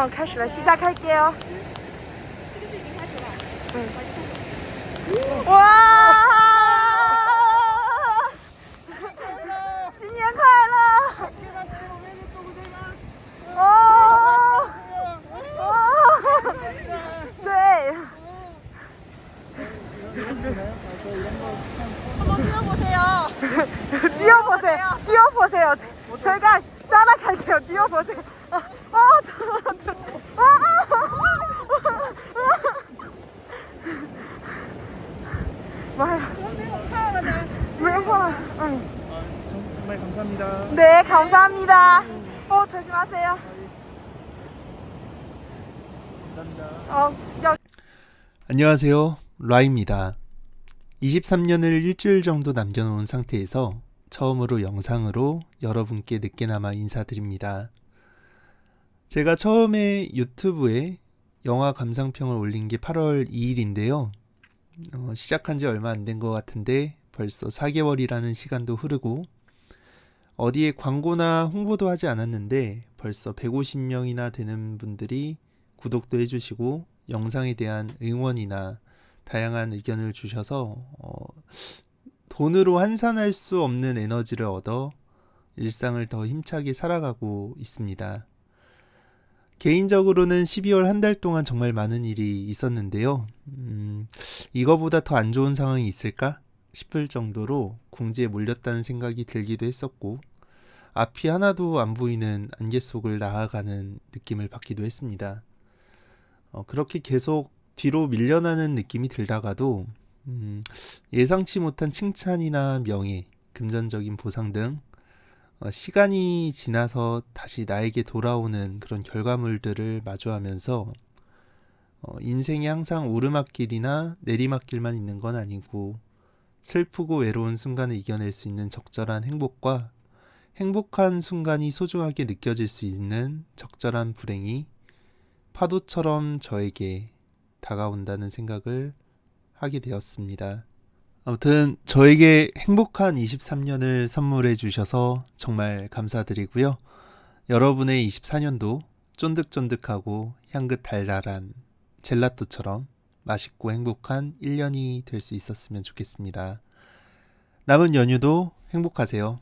어, 开始了, 시작할게요. 这个是已经开始了。 와! 新年快乐! 오! 오! 네. 한번 뛰어보세요. 뛰어보세요. 뛰어보세요. 저희가 따라갈게요. 뛰어보세요. 저, 저. 아, 아, 아, 아. 매화. 응. 정말 감사합니다. 네, 감사합니다. 어, 조심하세요. 어, 여... 안녕하세요. 라입니다. 23년을 일주일 정도 남겨놓은 상태에서 처음으로 영상으로 여러분께 늦게나마 인사드립니다. 제가 처음에 유튜브에 영화 감상평을 올린 게 8월 2일인데요. 어, 시작한 지 얼마 안 된 것 같은데 벌써 4개월이라는 시간도 흐르고 어디에 광고나 홍보도 하지 않았는데 벌써 150명이나 되는 분들이 구독도 해주시고 영상에 대한 응원이나 다양한 의견을 주셔서 어, 돈으로 환산할 수 없는 에너지를 얻어 일상을 더 힘차게 살아가고 있습니다. 개인적으로는 12월 한 달 동안 정말 많은 일이 있었는데요. 음, 이거보다 더 안 좋은 상황이 있을까 싶을 정도로 궁지에 몰렸다는 생각이 들기도 했었고, 앞이 하나도 안 보이는 안개 속을 나아가는 느낌을 받기도 했습니다. 어, 그렇게 계속 뒤로 밀려나는 느낌이 들다가도 음, 예상치 못한 칭찬이나 명예, 금전적인 보상 등 어, 시간이 지나서 다시 나에게 돌아오는 그런 결과물들을 마주하면서 어, 인생이 항상 오르막길이나 내리막길만 있는 건 아니고 슬프고 외로운 순간을 이겨낼 수 있는 적절한 행복과 행복한 순간이 소중하게 느껴질 수 있는 적절한 불행이 파도처럼 저에게 다가온다는 생각을 하게 되었습니다. 아무튼 저에게 행복한 23년을 선물해 주셔서 정말 감사드리고요. 여러분의 24년도 쫀득쫀득하고 향긋 달달한 젤라또처럼 맛있고 행복한 1년이 될 수 있었으면 좋겠습니다. 남은 연휴도 행복하세요.